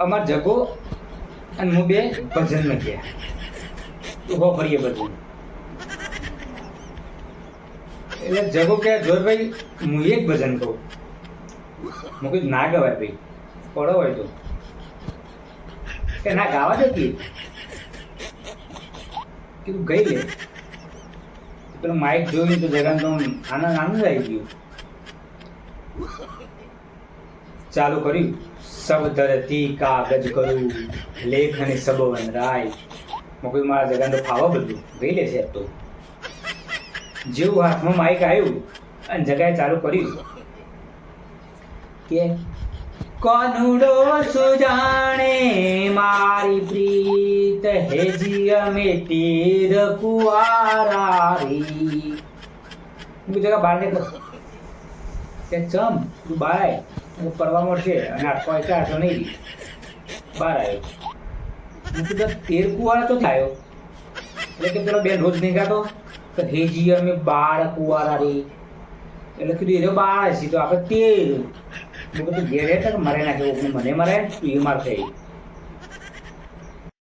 અમાર જગો અને હું બે ભજનમાં ગયા ઊભો ફરીએ ભજન એટલે જગો કે જોરભાઈ, હું એક ભજન કહું. હું કીધું, ના ગવાય ભાઈ, પડો હોય તો. કે ના, ગાવા જતી કીધું, ગઈ લે. પેલો માઇક જોયું તો જગન તો આનંદ આનંદ આવી ગયો. ચાલુ કર્યું. સબધરતી કાગજ કરું. લેખને સબવન રાય. મોકલી મારા જગાનો ફાવો બધું. ગઈ લે છે તો. જેવું હાથમાં માઇક આવ્યું અને જગાએ ચાલુ કર્યું. કે કોનુડો સુજાણે મારી પ્રીત હેજી અમે તીર કુવારારી. જગા બહાર નીકળ કે ચમ, તું આય હું પડવા મળશે અને આટકો એટલે આટલો નહીં બહાર આવ્યો. હું તેર કુવારા તો થયો એટલે કે પેલો બે રોજ નીકળતો તો હેજી અમે બાર કુવાળા રે. એટલે કીધું, એ બાર હશે તો આપણે તેર. હું કીધું, ઘેરે હેઠ મરે નાખે મને મરે, તું એ માર થઈ